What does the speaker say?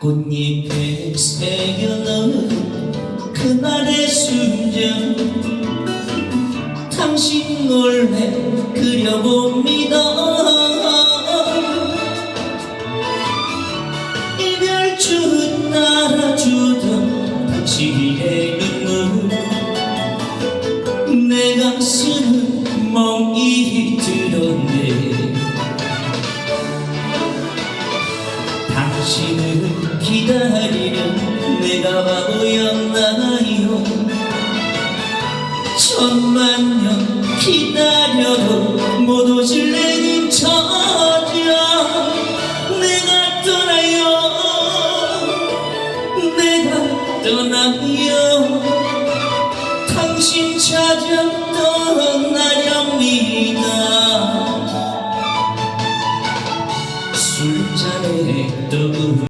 꽃잎에 새겨넣은 그날의 순정. 당신 몰래 그려봅니다. 이별주 따라주던 당신의 눈물. 내 가슴은 멍이 들었네 당신을 기다리는 내가 바보였나요? 천만 년 기다려도 못 오실 내님 저녁 내가 떠나요? 내가 떠나요? 당신 찾아 떠나렵니다. 술잔에 떠구